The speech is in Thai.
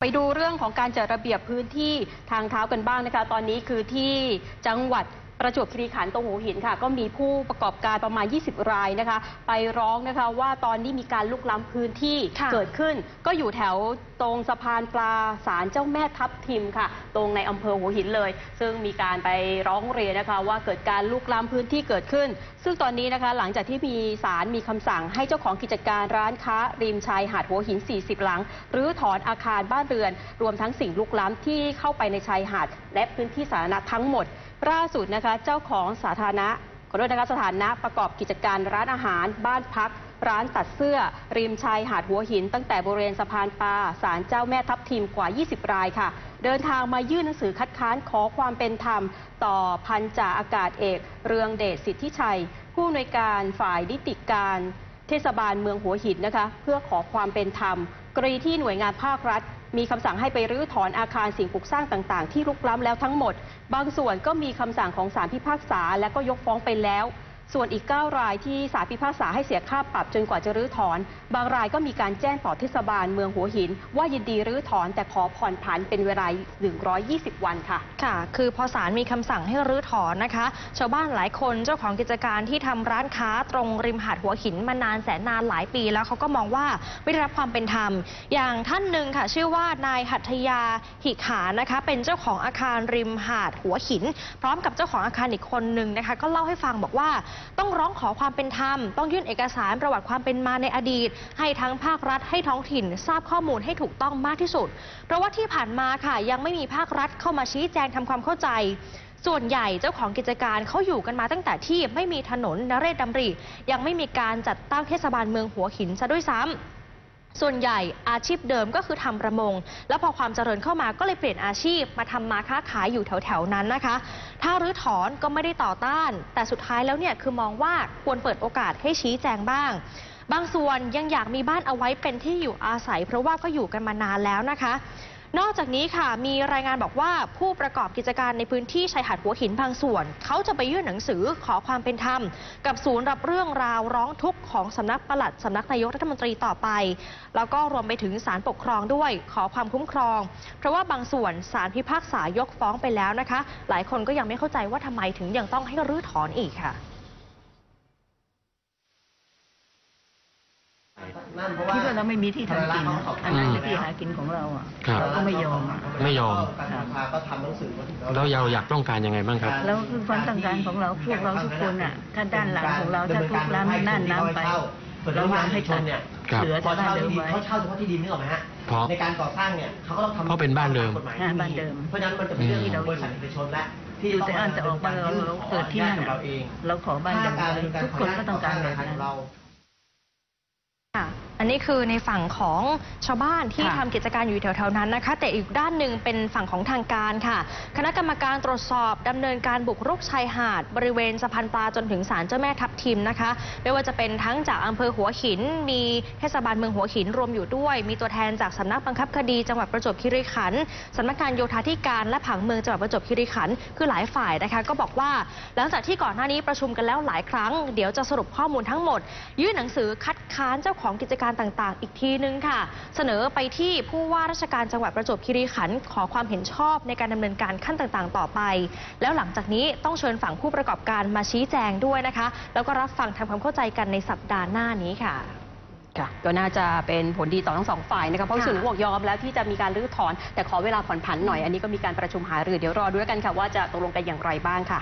ไปดูเรื่องของการจัดระเบียบพื้นที่ทางเท้ากันบ้างนะคะ ตอนนี้คือที่จังหวัด ประจวบคีรีขันธ์ตรงหัวหินค่ะ ก็มีผู้ประกอบการประมาณ 20 รายนะคะ ไปร้องนะคะว่าตอนนี้มีการลุกล้ำพื้นที่ค่ะเกิดขึ้น ก็อยู่แถวตรงสะพานปลาศาลเจ้าแม่ทับทิมค่ะ ตรงในอำเภอหัวหินเลย ซึ่งมีการไปร้องเรียนนะคะว่าเกิดการลุกล้ำพื้นที่เกิดขึ้น ซึ่งตอนนี้นะคะหลังจากที่มีศาลมีคำสั่งให้เจ้าของกิจการร้านค้า ริมชายหาดหัวหิน 40 หลังหรือถอนอาคารบ้านเรือน รวมทั้งสิ่งลุกล้ำที่เข้าไปในชายหาดและพื้นที่สาธารณะทั้งหมดล่าสุดนะคะเจ้าของสาธารณะขอโทษนะคะสถานะประกอบกิจการร้านอาหาร บ้านพัก ร้านตัดเสื้อ ริมชายหาดหัวหิน ตั้งแต่บริเวณสะพานปลาศาลเจ้าแม่ทับทิมกว่า 20 รายค่ะ เดินทางมายื่นหนังสือคัดค้านขอความเป็นธรรม ต่อพันจ่าอากาศเอก เรืองเดชสิทธิชัย ผู้อำนวยการฝ่ายนิติการ เทศบาลเมืองหัวหินนะคะ เพื่อขอความเป็นธรรมกรณีที่หน่วยงานภาครัฐ มีคำสั่งให้ไปรื้อถอนอาคารสิ่งปลูกสร้างต่างๆ ที่ลุกล้ำแล้วทั้งหมด บางส่วนก็มีคำสั่งของศาลพิพากษา และก็ยกฟ้องไปแล้ว ส่วนอีก 9 รายที่ศาลพิพากษาให้เสียค่าปรับจนกว่าจะรื้อถอน บางรายก็มีการแจ้งต่อเทศบาลเมืองหัวหิน ว่ายินดีรื้อถอนแต่ขอผ่อนผันเป็นเวลา 120 วันค่ะ ค่ะ คือพอศาลมีคำสั่งให้รื้อถอนนะคะ ชาวบ้านหลายคนเจ้าของกิจการที่ทำร้านค้าตรงริมหาดหัวหินมานานแสนนานหลายปี แล้วเขาก็มองว่าไม่ได้รับความเป็นธรรม อย่างท่านหนึ่งค่ะ ชื่อว่านายหัตถยาหิขานะคะ เป็นเจ้าของอาคารริมหาดหัวหิน พร้อมกับเจ้าของอาคารอีกคนหนึ่งนะคะ ก็เล่าให้ฟังบอกว่าต้องร้องขอความเป็นธรรม ต้องยื่นเอกสารประวัติความเป็นมาในอดีต ให้ทั้งภาครัฐให้ท้องถิ่น ทราบข้อมูลให้ถูกต้องมากที่สุด เพราะว่าที่ผ่านมาค่ะ ยังไม่มีภาครัฐเข้ามาชี้แจงทำความเข้าใจส่วนใหญ่เจ้าของกิจการเขาอยู่กันมาตั้งแต่ที่ไม่มีถนนนเรศดำริ ยังไม่มีการจัดตั้งเทศบาลเมืองหัวหินซะด้วยซ้ำ ส่วนใหญ่อาชีพเดิมก็คือทำประมง แล้วพอความเจริญเข้ามาก็เลยเปลี่ยนอาชีพมาทำมาค้าขายอยู่แถวๆนั้นนะคะ ถ้ารื้อถอนก็ไม่ได้ต่อต้าน แต่สุดท้ายแล้วเนี่ยคือมองว่าควรเปิดโอกาสให้ชี้แจงบ้าง บางส่วนยังอยากมีบ้านเอาไว้เป็นที่อยู่อาศัย เพราะว่าก็อยู่กันมานานแล้วนะคะ นอกจากนี้ค่ะมีรายงานบอกว่าผู้ประกอบกิจการในพื้นที่ชายหาดหัวหินบางส่วน เขาจะไปยื่นหนังสือขอความเป็นธรรม กับศูนย์รับเรื่องราวร้องทุกข์ของสำนักปลัดสำนักนายกรัฐมนตรีต่อไป แล้วก็รวมไปถึงศาลปกครองด้วยขอความคุ้มครอง เพราะว่าบางส่วนศาลพิพากษายกฟ้องไปแล้วนะคะ หลายคนก็ยังไม่เข้าใจว่าทำไมถึงยังต้องให้รื้อถอนอีกค่ะ คิดว่าเราไม่มีที่ทำกินอะอันนั้นคือที่หากินของเราอะครับเราก็ไม่ยอมอะไม่ยอมก็ทำหนังสือมาถึงแล้วเราอยากต้องการยังไงบ้างครับ แล้วคือความต้องการของเราพวกเราทุกคนอะถ้าด้านหลังของเราถ้าทุกล้ำนั่นน้ำไปเรายอมให้ตัดเนี่ยครับ เหลือพอแต่บ้านเช่าเดิมที่ดินไว้ เขาเช่าเฉพาะที่ดินนี่หรอกไหมฮะเพราะในการก่อสร้างเนี่ยเขาก็ต้องทำเพราะเป็นบ้านเดิมกฎหมายอ่าบ้านเดิม เพราะฉะนั้นมันจะเป็นเรื่องของบริษัทเอกชนและที่อยู่ต้องแต่อันแต่ออกมาเราเราเกิดที่นั่นขออญาตอะเราเองเราขอบ้านเดิมถ้าไว้การทุกคนก็ต้องการแบบขนั้นเราค่ะอั นนี้คือในฝั่งของชาวบ้านที่ค่ะทำกิจการอยู่แถวๆนั้นนะคะ แต่อีกด้านหนึ่งเป็นฝั่งของทางการค่ะ คณะกรรมการตรวจสอบดำเนินการบุกรุกชายหาด บริเวณสะพานปลาจนถึงศาลเจ้าแม่ทับทิมนะคะ ไม่ว่าจะเป็นทั้งจากอำเภอหัวหิน มีเทศบาลเมืองหัวหินรวมอยู่ด้วย มีตัวแทนจากสำนักบังคับคดีจังหวัดประจวบคีรีขันธ์สำนักงานโยธาธิการและผังเมืองจังหวัดประจวบคีรีขันธ์คือหลายฝ่ายนะคะก็บอกว่า หลังจากที่ก่อนหน้านี้ประชุมกันแล้วหลายครั้ง เดี๋ยวจะสรุปข้อมูลทั้งหมด ยื่นหนังสือคัดค้านเจ้าของกิจการการต่างๆ อีกทีนึงค่ะ เสนอไปที่ผู้ว่าราชการจังหวัดประจวบคีรีขันธ์ขอความเห็นชอบในการดำเนินการขั้นต่างๆ ต่อไป แล้วหลังจากนี้ต้องเชิญฝั่งผู้ประกอบการมาชี้แจงด้วยนะคะ แล้วก็รับฟังทำความเข้าใจกันในสัปดาห์หน้านี้ค่ะค่ะก็น่าจะเป็นผลดีต่อทั้งสองฝ่ายนะคะเพราะค่ะส่วนบอกยอมแล้วที่จะมีการรื้อถอน แต่ขอเวลาผ่อนผันหน่อย อันนี้ก็มีการประชุมหารือเดี๋ยวรอดูแล้วกันค่ะว่าจะตกลงกันอย่างไรบ้างค่ะ